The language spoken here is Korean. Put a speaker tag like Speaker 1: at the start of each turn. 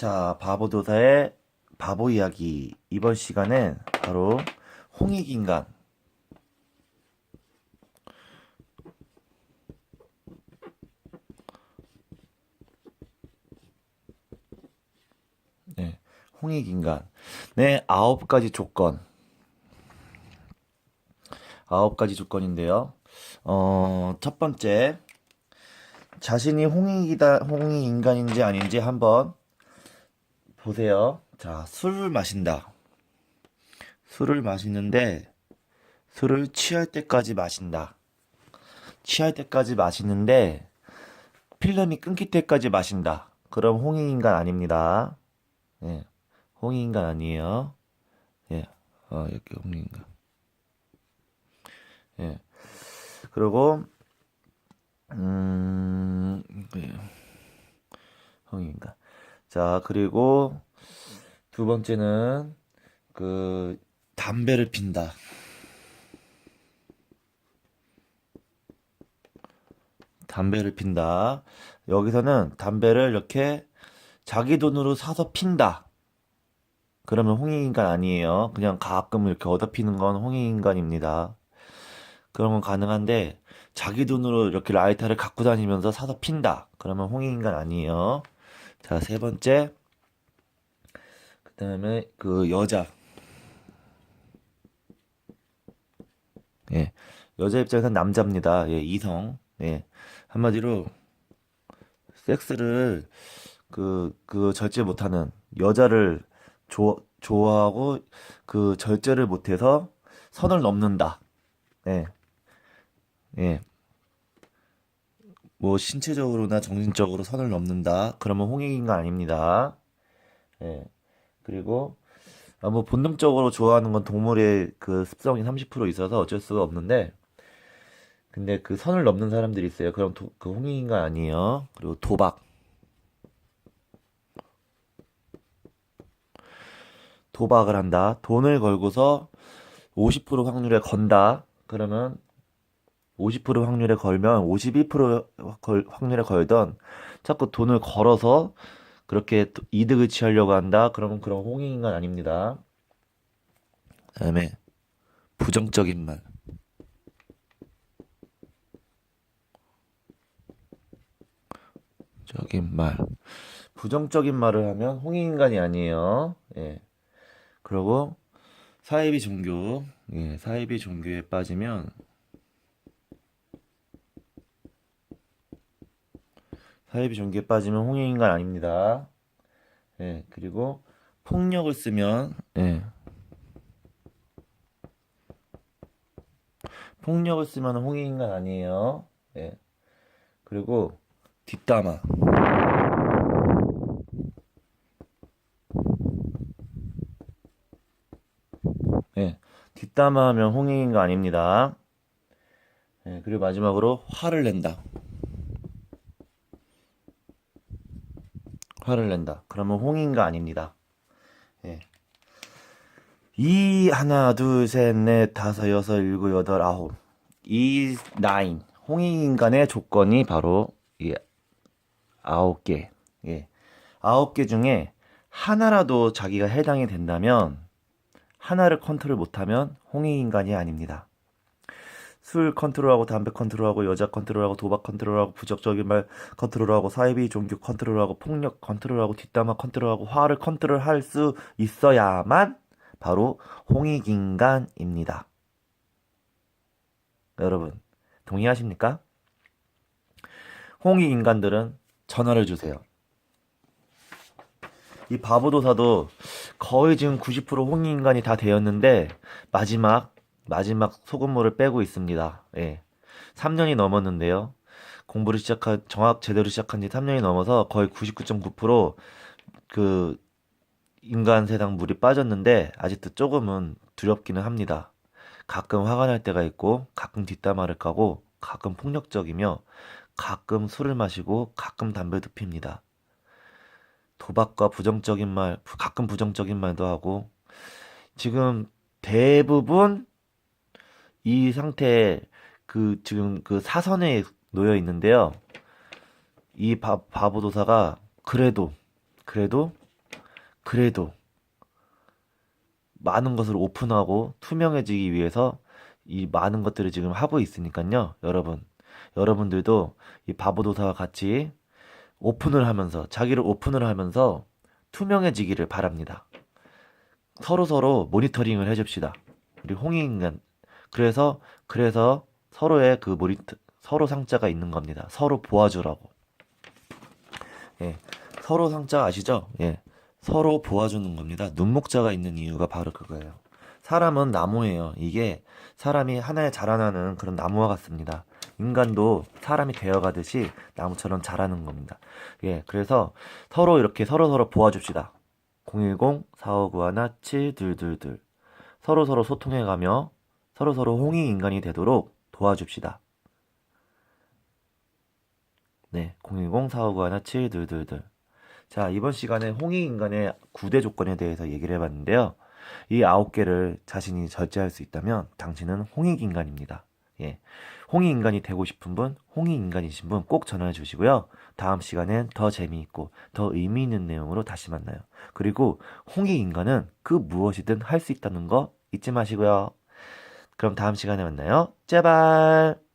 Speaker 1: 자, 바보도사의 바보 이야기. 이번 시간은 바로 홍익인간. 네, 홍익인간. 네, 아홉 가지 조건. 아홉 가지 조건인데요. 어, 첫 번째. 자신이 홍익이다, 홍익인간인지 아닌지 한번 보세요. 자, 술을 마신다. 술을 마시는데, 술을 취할 때까지 마신다. 취할 때까지 마시는데, 필름이 끊길 때까지 마신다. 그럼 홍익 인간 아닙니다. 예, 홍익 인간 아니에요. 예, 어, 여기 홍익 인간. 예. 그리고, 음, 예. 홍익 인간. 자, 그리고 두 번째는 그 담배를 핀다. 담배를 핀다. 여기서는 담배를 이렇게 자기 돈으로 사서 핀다. 그러면 홍익인간 아니에요. 그냥 가끔 이렇게 얻어 피는 건 홍익인간입니다. 그런 건 가능한데 자기 돈으로 이렇게 라이터를 갖고 다니면서 사서 핀다. 그러면 홍익인간 아니에요. 자, 세 번째. 그 다음에 그 여자. 예. 여자 입장에서는 남자입니다. 예, 이성. 예. 한마디로 섹스를 그, 그 절제 못하는 여자를 조, 좋아하고 그 절제를 못해서 선을 넘는다. 예. 예. 뭐 신체적으로나 정신적으로 선을 넘는다. 그러면 홍익인간 아닙니다. 예. 그리고 아, 뭐 본능적으로 좋아하는 건 동물의 그 습성이 30% 있어서 어쩔 수가 없는데 근데 그 선을 넘는 사람들이 있어요. 그럼 도, 그 홍익인간 아니에요. 그리고 도박. 도박을 한다. 돈을 걸고서 50% 확률에 건다. 그러면 50% 확률에 걸면 52% 걸- 확률에 걸던 자꾸 돈을 걸어서 그렇게 또 이득을 취하려고 한다. 그러면 그런 홍익인간 아닙니다. 그다음에 부정적인 말. 적인 말. 부정적인 말을 하면 홍익인간이 아니에요. 예. 그리고 사이비 종교. 예, 사이비 종교에 빠지면 사이비 종교에 빠지면 홍익인간 아닙니다. 예, 그리고 폭력을 쓰면 예. 폭력을 쓰면 홍익인간 아니에요. 예. 그리고 뒷담화. 예. 뒷담화하면 홍익인간 아닙니다. 예, 그리고 마지막으로 화를 낸다. 화를 낸다. 그러면 홍익인간 아닙니다. 예. 이 하나 둘 셋 넷 다섯 여섯 일곱 여덟 아홉 이 나인 홍익인간의 조건이 바로 이 아홉 개. 예. 아홉 개 중에 하나라도 자기가 해당이 된다면 하나를 컨트롤 못하면 홍익인간이 아닙니다. 술 컨트롤하고 담배 컨트롤하고 여자 컨트롤하고 도박 컨트롤하고 부적적인 말 컨트롤하고 사이비 종교 컨트롤하고 폭력 컨트롤하고 뒷담화 컨트롤하고 화를 컨트롤할 수 있어야만 바로 홍익인간입니다. 여러분 동의하십니까? 홍익인간들은 전화를 주세요. 이 바보도사도 거의 지금 90% 홍익인간이 다 되었는데 마지막 마지막 소금물을 빼고 있습니다. 예. 3년이 넘었는데요. 공부를 시작한 정확 제대로 시작한 지 3년이 넘어서 거의 99.9%그 인간 세상 물이 빠졌는데 아직도 조금은 두렵기는 합니다. 가끔 화가 날 때가 있고 가끔 뒷담화를 까고 가끔 폭력적이며 가끔 술을 마시고 가끔 담배도 핍니다. 도박과 부정적인 말, 부- 가끔 부정적인 말도 하고 지금 대부분 이 상태에 그 지금 그 사선에 놓여 있는데요. 이 바, 바보도사가 그래도 그래도 그래도 많은 것을 오픈하고 투명해지기 위해서 이 많은 것들을 지금 하고 있으니까요. 여러분, 여러분들도 이 바보도사와 같이 오픈을 하면서 자기를 오픈을 하면서 투명해지기를 바랍니다. 서로 서로 모니터링을 해줍시다. 우리 홍익인간. 그래서 그래서 서로의 그 모니터 서로 상자가 있는 겁니다. 서로 도와주라고. 예, 서로 상자 아시죠? 예, 서로 도와주는 겁니다. 눈목자가 있는 이유가 바로 그거예요. 사람은 나무예요. 이게 사람이 하나에 자라나는 그런 나무와 같습니다. 인간도 사람이 되어가듯이 나무처럼 자라는 겁니다. 예, 그래서 서로 이렇게 서로 서로 도와줍시다. 010-4591-7222 서로 서로 소통해가며 서로 서로 홍익 인간이 되도록 도와줍시다. 네, 010-4591-7222 자, 이번 시간에 홍익 인간의 9대 조건에 대해서 얘기를 해봤는데요. 이 아홉 개를 자신이 절제할 수 있다면 당신은 홍익 인간입니다. 예. 홍익 인간이 되고 싶은 분, 홍익 인간이신 분 꼭 전화해 주시고요. 다음 시간엔 더 재미있고 더 의미 있는 내용으로 다시 만나요. 그리고 홍익 인간은 그 무엇이든 할 수 있다는 거 잊지 마시고요. 그럼 다음 시간에 만나요. 제발!